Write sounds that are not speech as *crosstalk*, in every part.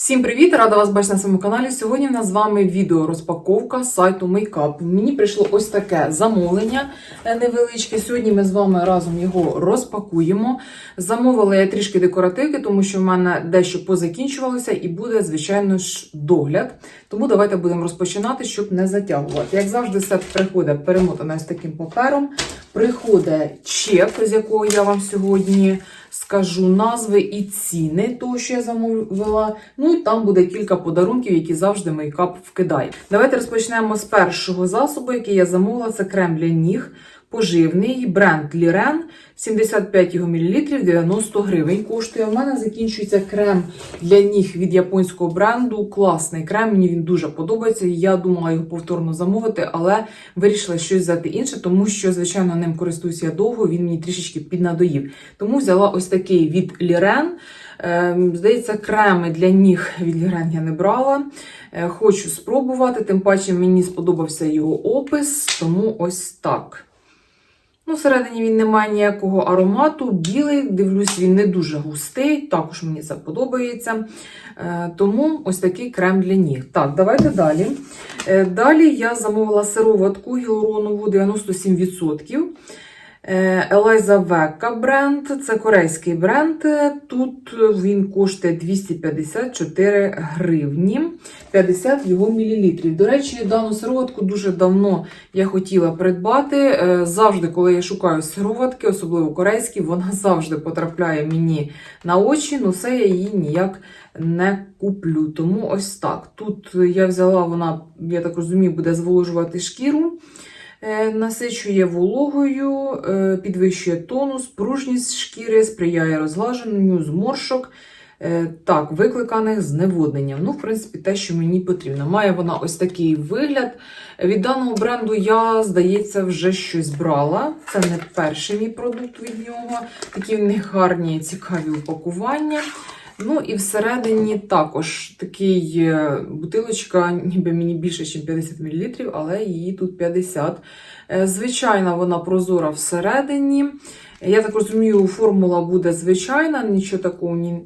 Всім привіт! Рада вас бачити на своєму каналі. Сьогодні в нас з вами відео розпаковка сайту Makeup. Мені прийшло ось таке замовлення е, невеличке. Сьогодні ми з вами разом його розпакуємо. Замовила я трішки декоративки, тому що в мене дещо позакінчувалося і буде, звичайно ж, догляд. Тому давайте будемо розпочинати, щоб не затягувати. Як завжди, все приходить перемотане з таким папером. Приходить чек, з якого я вам сьогодні скажу назви і ціни того, що я замовила. Ну і там буде кілька подарунків, які завжди мейкап вкидає. Давайте розпочнемо з першого засобу, який я замовила. Це крем для ніг. Поживний бренд Лірен, 75 його мл, 90 гривень коштує. У мене закінчується крем для ніг від японського бренду. Класний крем, мені він дуже подобається. Я думала його повторно замовити, але вирішила щось взяти інше, тому що, звичайно, ним користуюся я довго, він мені трішечки піднадоїв. Тому взяла ось такий від Лірен. Ем, Здається, креми для ніг від Лірен я не брала. Е, Хочу спробувати, тим паче мені сподобався його опис, тому ось так. Ну, всередині він не має ніякого аромату, білий, дивлюсь, він не дуже густий, також мені це подобається. Е, Тому ось такий крем для ніг. Так, давайте далі. Е, Далі я замовила сироватку гіалуронову 97%. Елайза Века бренд, це корейський бренд. Тут він коштує 254 гривні, 50 його мілілітрів. До речі, дану сироватку дуже давно я хотіла придбати. Е, Завжди, коли я шукаю сироватки, особливо корейські, вона *laughs* завжди потрапляє мені на очі, але все я її ніяк не куплю. Тому ось так. Тут я взяла, вона, я так розумію, буде зволожувати шкіру. Е, Насичує вологою, е, підвищує тонус, пружність шкіри, сприяє розглаженню зморшок, е, так, викликаних зневодненням. Ну, в принципі, те, що мені потрібно. Має вона ось такий вигляд. Від даного бренду я, здається, вже щось брала. Це не перший мій продукт від нього. Такі в них гарні, цікаві упакування. Ну і всередині також такий е, бутилочка, ніби мені більше, ніж 50 мл, але її тут 50. Е, Звичайна, вона прозора всередині. Я так розумію, формула буде звичайна, нічого такого ні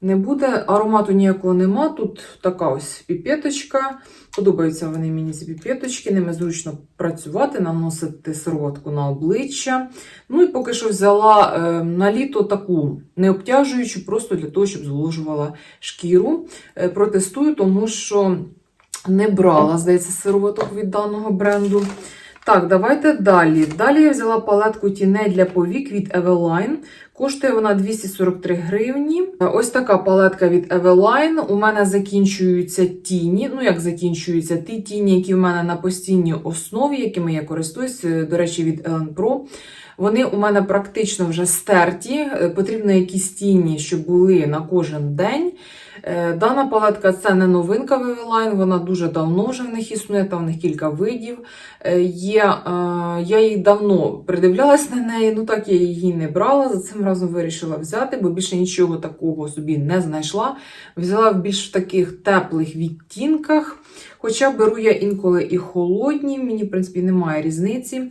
не буде. Аромату ніякого нема. Тут така ось піпеточка. Подобаються вони мені ці піпеточки, ними зручно працювати, наносити сироватку на обличчя. Ну і поки що взяла е, на літо таку необтяжуючу, просто для того, щоб зволожувала шкіру. Е, протестую, тому що не брала, здається, сироваток від даного бренду. Так, давайте далі. Далі я взяла палетку тіней для повік від Eveline. Коштує вона 243 гривні. Ось така палетка від Eveline. У мене закінчуються тіні. Ну, як закінчуються ті тіні, які в мене на постійній основі, якими я користуюсь, до речі, від Ellen Pro. Вони у мене практично вже стерті. Е, Потрібно якісь тіні, щоб були на кожен день. Е, Дана палетка це не новинка в Eveline, вона дуже давно вже в них існує, там в них кілька видів. Е, Є, е, я її давно придивлялась на неї, ну так я її не брала. За цим разом вирішила взяти, бо більше нічого такого собі не знайшла. Взяла в більш таких теплих відтінках. Хоча беру я інколи і холодні, мені, в принципі, немає різниці.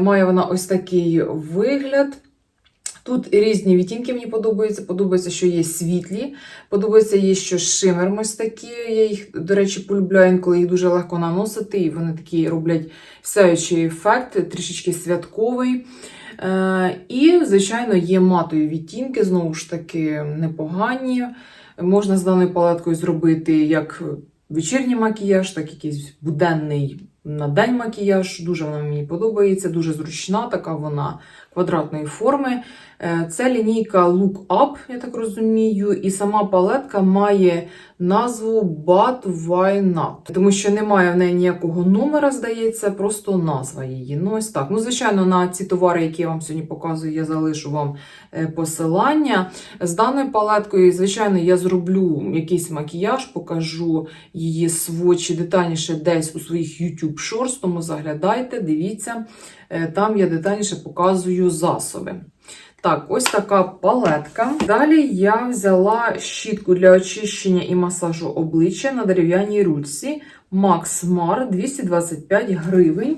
Має вона ось такий вигляд. Тут різні відтінки мені подобаються. Подобається, що є світлі. Подобається є, що шимер такі. Я їх, до речі, полюбляю, інколи їх дуже легко наносити, і вони такі роблять сяючий ефект, трішечки святковий. Е, і, звичайно, є матові відтінки, знову ж таки, непогані. Можна з даною палеткою зробити як вечірній макіяж, так якийсь буденний на день макіяж. Дуже вона мені подобається, дуже зручна, така вона квадратної форми. Е, Це лінійка Look Up, я так розумію, і сама палетка має назву But Why Not? Тому що немає в неї ніякого номера, здається, просто назва її. Ну, ось так. Ну, звичайно, на ці товари, які я вам сьогодні показую, я залишу вам е, посилання. З даною палеткою, звичайно, я зроблю якийсь макіяж, покажу її свочі детальніше десь у своїх YouTube Shorts, тому заглядайте, дивіться. Е, Там я детальніше показую засоби. Так, ось така палетка. Далі я взяла щітку для очищення і масажу обличчя на дерев'яній ручці Max Mar 225 гривень.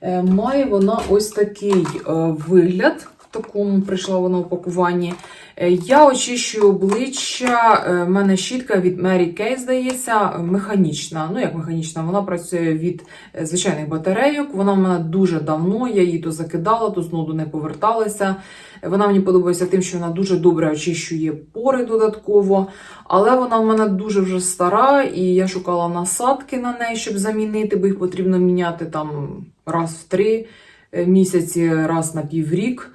Е, Має вона ось такий е, вигляд. Такому прийшла вона в пакуванні. Е, Я очищую обличчя. е, В мене щітка від Mary Kay, здається, механічна. Ну, як механічна, вона працює від е, звичайних батарейок. Вона в мене дуже давно. Я її то закидала, то знову не поверталася. Вона мені подобається тим, що вона дуже добре очищує пори додатково. Але вона в мене дуже вже стара, і я шукала насадки на неї, щоб замінити, бо їх потрібно міняти там раз в три е, місяці, раз на піврік.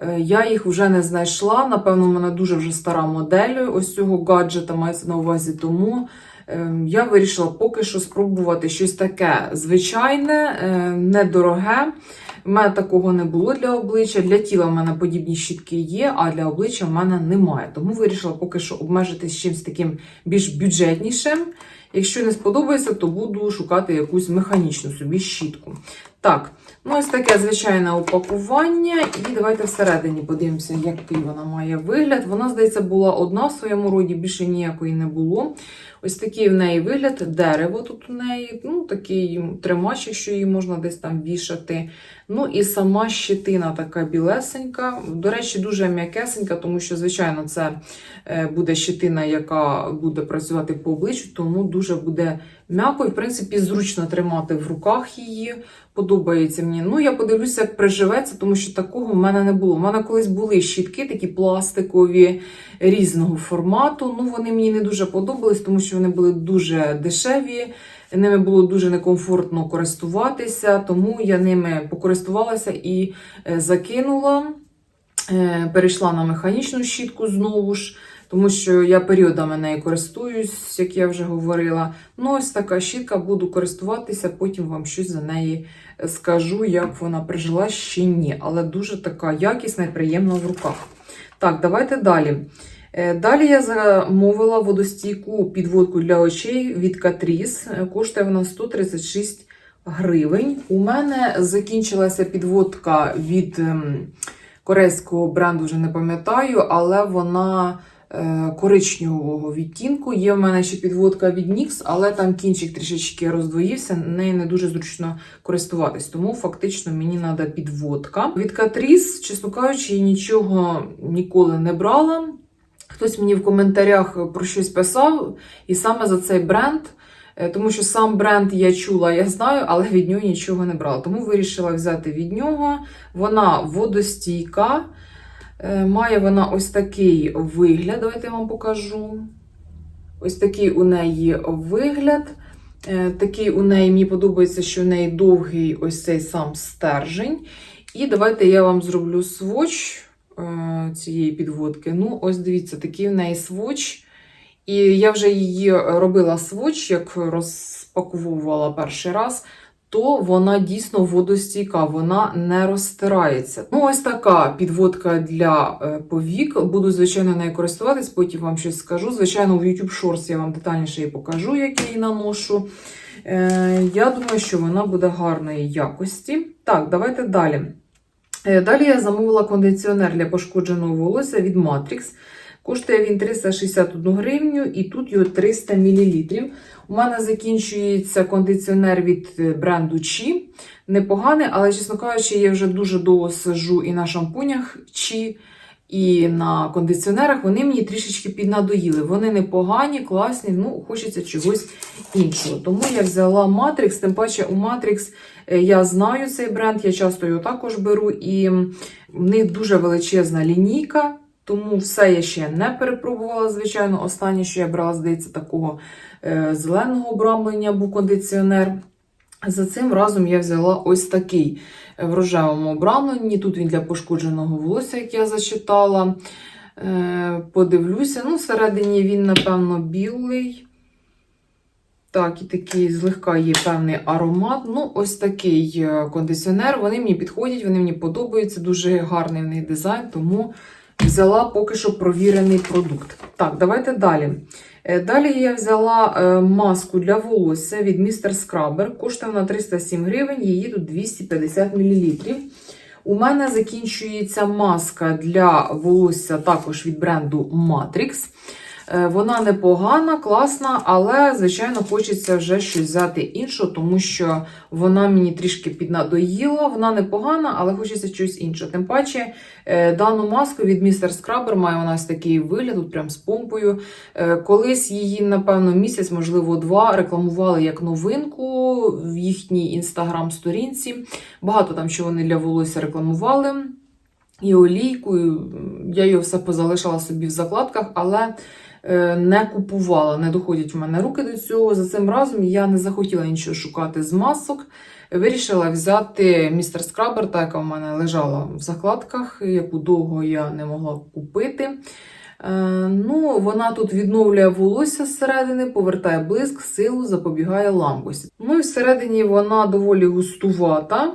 Е, Я їх вже не знайшла. Напевно, в мене дуже вже стара модель ось цього гаджета мається на увазі. Тому е, я вирішила поки що спробувати щось таке звичайне, е, недороге. У мене такого не було для обличчя. Для тіла в мене подібні щітки є, а для обличчя в мене немає. Тому вирішила поки що обмежитись чимось таким більш бюджетнішим. Якщо не сподобається, то буду шукати якусь механічну собі щітку. Так, ну ось таке звичайне упакування. І давайте всередині подивимося, який вона має вигляд. Вона, здається, була одна в своєму роді, більше ніякої не було. Ось такий в неї вигляд, дерево тут у неї, ну такий тримач, якщо її можна десь там вішати. Ну і сама щитина така білесенька. До речі, дуже м'якесенька, тому що, звичайно, це е, буде щитина, яка буде працювати по обличчю, тому дуже буде м'яко і, в принципі, зручно тримати в руках її. Подобається мені. Ну, я подивлюся, як приживеться, тому що такого в мене не було. У мене колись були щітки, такі пластикові різного формату. Ну, вони мені не дуже подобались, тому що вони були дуже дешеві. Ними було дуже некомфортно користуватися, тому я ними покористувалася і е, закинула. Е, Перейшла на механічну щітку знову ж, тому що я періодами нею користуюсь, як я вже говорила. Ну, ось така щітка, буду користуватися, потім вам щось за неї е, скажу, як вона прижилась чи ні. Але дуже така якісна і приємна в руках. Так, давайте далі. Е, Далі я замовила водостійку підводку для очей від Catrice. Е, Коштує вона 136 гривень. У мене закінчилася підводка від ем, корейського бренду, вже не пам'ятаю, але вона е, коричневого відтінку. Є в мене ще підводка від NYX, але там кінчик трішечки роздвоївся, нею не дуже зручно користуватись. Тому фактично мені треба підводка. Від Catrice, чесно кажучи, нічого ніколи не брала. Хтось мені в коментарях про щось писав, і саме за цей бренд. Е, Тому що сам бренд я чула, я знаю, але від нього нічого не брала. Тому вирішила взяти від нього. Вона водостійка. Е, Має вона ось такий вигляд. Давайте я вам покажу. Ось такий у неї вигляд. Е, Такий у неї мені подобається, що у неї довгий ось цей сам стержень. І давайте я вам зроблю своч е, цієї підводки. Ну, ось дивіться, такий в неї своч. І я вже її робила своч, як розпаковувала перший раз, то вона дійсно водостійка, вона не розтирається. Ну, ось така підводка для е, повік. Буду, звичайно, нею користуватись, потім вам щось скажу. Звичайно, в YouTube Shorts я вам детальніше її покажу, як я її наношу. Е, Я думаю, що вона буде гарної якості. Так, давайте далі. Е, Далі я замовила кондиціонер для пошкодженого волосся від Matrix. Коштує він 361 гривню і тут його 300 мл. У мене закінчується кондиціонер від е, бренду Чи. Непоганий, але, чесно кажучи, я вже дуже довго сижу і на шампунях Чи, і на кондиціонерах. Вони мені трішечки піднадоїли. Вони непогані, класні, ну, хочеться чогось іншого. Тому я взяла Matrix, тим паче у е, я знаю цей бренд, я часто його також беру, і в них дуже величезна лінійка. Тому все я ще не перепробувала, звичайно. Останнє, що я брала, здається, такого е, зеленого обрамлення був кондиціонер. За цим разом я взяла ось такий е, в рожевому обрамленні. Тут він для пошкодженого волосся, як я зачитала. Е, подивлюся. Ну, всередині він, напевно, білий. Так, і такий злегка є певний аромат. Ну, ось такий е, кондиціонер. Вони мені підходять, вони мені подобаються. Дуже гарний в них дизайн, тому взяла поки що провірений продукт. Так, давайте далі. Е, Далі я взяла е, маску для волосся від Mr. Scrubber. Коштує вона 307 гривень, її тут 250 мл. У мене закінчується маска для волосся також від бренду Matrix. Е, Вона непогана, класна, але, звичайно, хочеться вже щось взяти іншого, тому що вона мені трішки піднадоїла. Вона непогана, але хочеться щось іншого. Тим паче, е, дану маску від Mr. Scrubber має у нас такий вигляд, тут прям з помпою. Е, Колись її, напевно, місяць, можливо, два рекламували як новинку в їхній інстаграм-сторінці. Багато там, що вони для волосся рекламували. І олійку, і я його все позалишала собі в закладках, але не купувала, не доходять в мене руки до цього. За цим разом я не захотіла нічого шукати з масок. Вирішила взяти містер Скрабер, та яка в мене лежала в закладках, яку довго я не могла купити. Е, ну, вона тут відновлює волосся зсередини, повертає блиск, силу, запобігає ламкості. Ну і всередині вона доволі густувата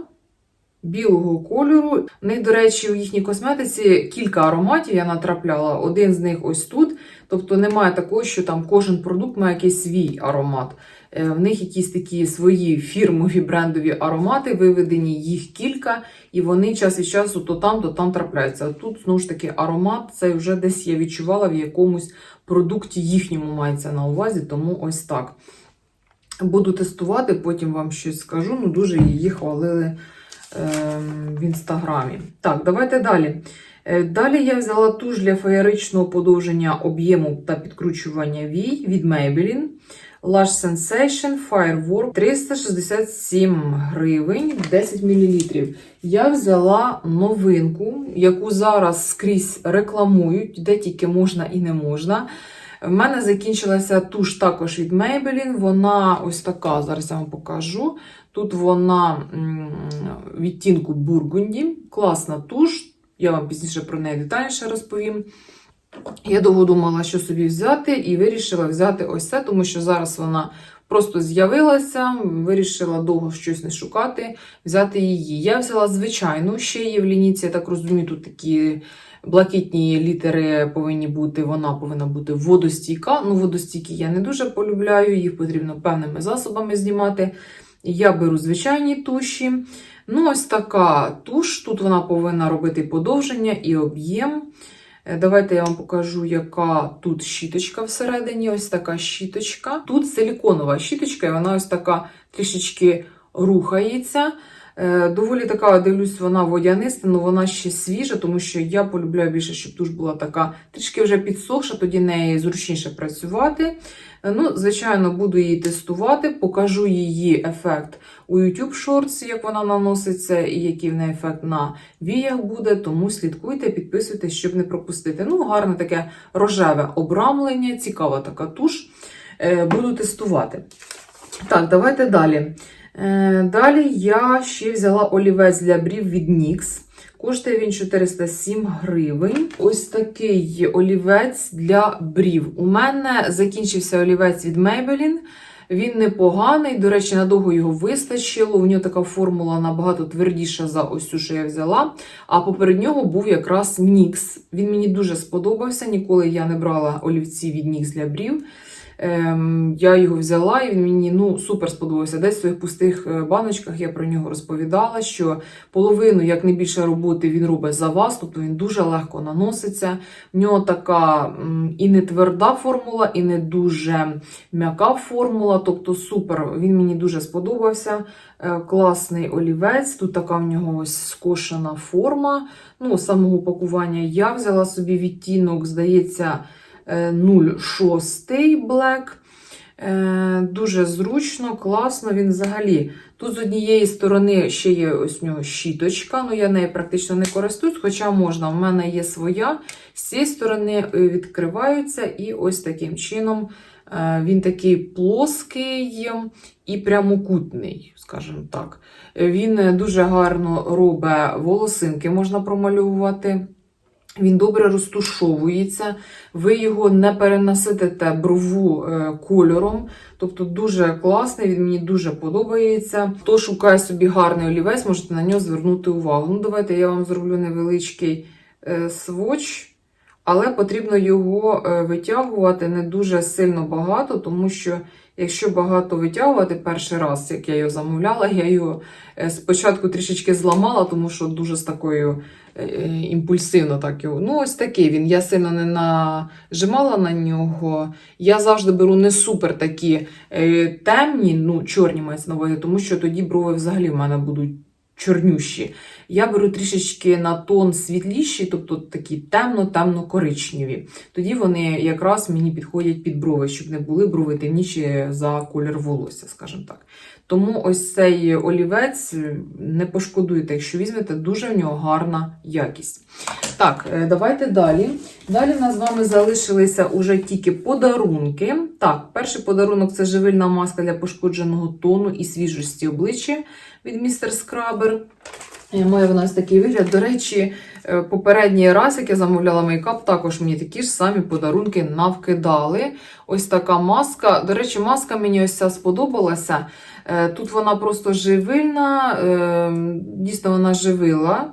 білого кольору. У них, до речі, у їхній косметиці кілька ароматів я натрапляла. Один з них ось тут. Тобто немає такого, що там кожен продукт має якийсь свій аромат. Е, В них якісь такі свої фірмові брендові аромати виведені, їх кілька, і вони час від часу то там, то там трапляються. Тут знову ж таки аромат, це вже десь я відчувала в якомусь продукті їхньому мається на увазі, тому ось так. Буду тестувати, потім вам щось скажу. Ну, дуже її хвалили в інстаграмі. Так, давайте далі. Е, Далі я взяла туш для феєричного подовження об'єму та підкручування вій від Maybelline. Lash Sensation Firework 367 гривень 10 мл. Я взяла новинку, яку зараз скрізь рекламують, де тільки можна і не можна. В мене закінчилася туш також від Maybelline. Вона ось така, зараз я вам покажу. Тут вона відтінку бургунді. Класна туш. Я вам пізніше про неї детальніше розповім. Я довго думала, що собі взяти, і вирішила взяти ось це, тому що зараз вона просто з'явилася, вирішила довго щось не шукати, взяти її. Я взяла звичайну, ще є в лінійці, я так розумію, тут такі блакитні літери повинні бути, вона повинна бути водостійка. Ну, водостійкі я не дуже полюбляю, їх потрібно певними засобами знімати. Я беру звичайні туші. Ну, ось така туш. Тут вона повинна робити подовження і об'єм. Е, Давайте я вам покажу, яка тут щіточка всередині. Ось така щіточка. Тут силіконова щіточка, і вона ось така трішечки рухається. Е, Доволі така, дивлюсь, вона водяниста, але вона ще свіжа, тому що я полюбляю більше, щоб туш була така трішки вже підсохша, тоді неї зручніше працювати. Е, Ну, звичайно, буду її тестувати, покажу її ефект у YouTube Shorts, як вона наноситься, і який в неї ефект на віях буде. Тому слідкуйте, підписуйтесь, щоб не пропустити. Ну, гарне таке рожеве обрамлення, цікава така туш. Е, Буду тестувати. Так, давайте далі. Е, Далі я ще взяла олівець для брів від NYX. Коштує він 407 гривень. Ось такий олівець для брів. У мене закінчився олівець від Maybelline. Він непоганий, до речі, надовго його вистачило. У нього така формула набагато твердіша за ось цю, що я взяла. А поперед нього був якраз NYX. Він мені дуже сподобався. Ніколи я не брала олівці від NYX для брів. Ем, я його взяла, і він мені ну, супер сподобався. Десь в своїх пустих е, баночках я про нього розповідала, що половину, як не більше роботи, він робить за вас, тобто він дуже легко наноситься. В нього така і не тверда формула, і не дуже м'яка формула, тобто супер. Він мені дуже сподобався. Е, Класний олівець. Тут така в нього ось скошена форма. Ну, самого пакування я взяла собі відтінок, здається. Е, 06 Black. Е, Дуже зручно, класно. Він взагалі. Тут з однієї сторони ще є ось нього щіточка, ну я нею практично не користуюсь, хоча можна. У мене є своя. З цієї сторони е, відкриваються, і ось таким чином е, він такий плоский і прямокутний, скажімо так. Він е, дуже гарно робить волосинки, можна промалювати. Він добре розтушовується, ви його не перенаситите брову е, кольором, тобто дуже класний, він мені дуже подобається. Хто шукає собі гарний олівець, можете на нього звернути увагу. Ну, давайте я вам зроблю невеличкий е, своч. але потрібно його е, витягувати не дуже сильно багато, тому що якщо багато витягувати перший раз, як я його замовляла, я його е, спочатку трішечки зламала, тому що дуже з такою е, імпульсивно так його. Ну, ось такий він. Я сильно не нажимала на нього. Я завжди беру не супер такі е, темні, ну, чорні мається на увазі, тому що тоді брови взагалі в мене будуть чорнющі. Я беру трішечки на тон світліші, тобто такі темно-темно-коричневі. Тоді вони якраз мені підходять під брови, щоб не були брови темніші за колір волосся, скажімо так. Тому ось цей олівець не пошкодуєте, якщо візьмете, дуже в нього гарна якість. Так, е, давайте далі. Далі в нас з вами залишилися уже тільки подарунки. Так, перший подарунок це живильна маска для пошкодженого тону і свіжості обличчя від містер Скрабер. Має вона ось такий вигляд. До речі, е, попередній раз, як я замовляла мейкап, також мені такі ж самі подарунки навкидали. Ось така маска. До речі, маска мені ось ця сподобалася. Е, Тут вона просто живильна, е, дійсно вона живила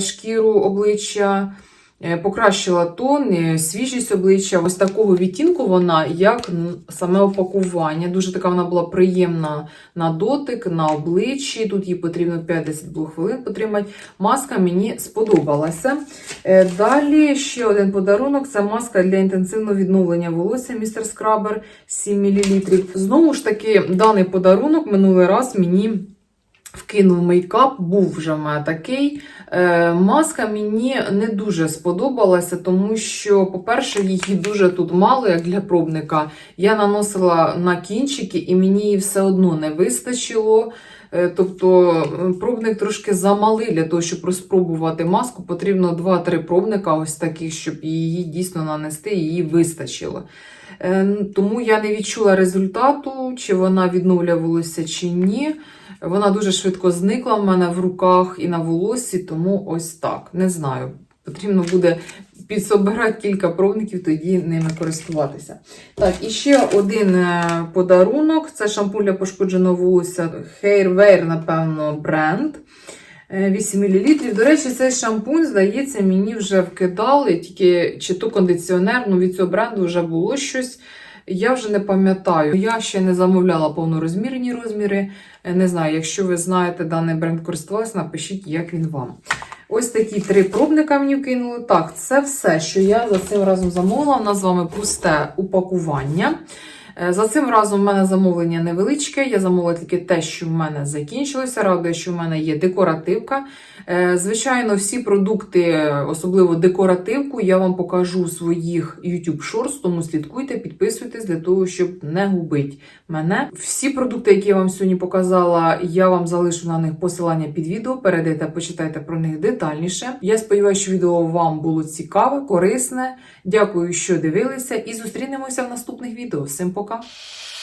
шкіру обличчя, покращила тон, е, свіжість обличчя. Ось такого відтінку вона, як саме опакування. Дуже така вона була приємна на дотик, на обличчі. Тут їй потрібно 5-10 було хвилин потримати. Маска мені сподобалася. Е, Далі ще один подарунок це маска для інтенсивного відновлення волосся містер Скрабер 7 мл. Знову ж таки, даний подарунок минулий раз мені. Вкинув мейкап, був вже в мене такий. Е, маска мені не дуже сподобалася, тому що, по-перше, її дуже тут мало, як для пробника. Я наносила на кінчики, і мені її все одно не вистачило. Е, Тобто пробник трошки замалий для того, щоб розпробувати маску. Потрібно 2-3 пробника, ось таких, щоб її дійсно нанести, її вистачило. Е, Тому я не відчула результату, чи вона відновлювалася, чи ні. Вона дуже швидко зникла в мене в руках і на волосі, тому ось так. Не знаю. Потрібно буде підсобирати кілька пробників, тоді ними користуватися. Так, і ще один е, подарунок: це шампунь для пошкодженого волосся Hairwear, напевно, бренд. Е, 8 мл. До речі, цей шампунь, здається, мені вже вкидали, тільки чи то кондиціонер, ну від цього бренду вже було щось. Я вже не пам'ятаю. Я ще не замовляла повнорозмірні розміри. Е, Не знаю, якщо ви знаєте даний бренд користувалися, напишіть, як він вам. Ось такі три пробника мені вкинули. Так, це все, що я за цим разом замовила. У нас з вами пусте упакування. Е, За цим разом в мене замовлення невеличке. Я замовила тільки те, що в мене закінчилося. Радує, що в мене є декоративка. Е, Звичайно, всі продукти, особливо декоративку, я вам покажу у своїх YouTube Shorts, тому слідкуйте, підписуйтесь для того, щоб не губити мене. Всі продукти, які я вам сьогодні показала, я вам залишу на них посилання під відео. Перейдете, почитайте про них детальніше. Я сподіваюся, що відео вам було цікаве, корисне. Дякую, що дивилися, і зустрінемося в наступних відео. Всім пока! Пока-пока.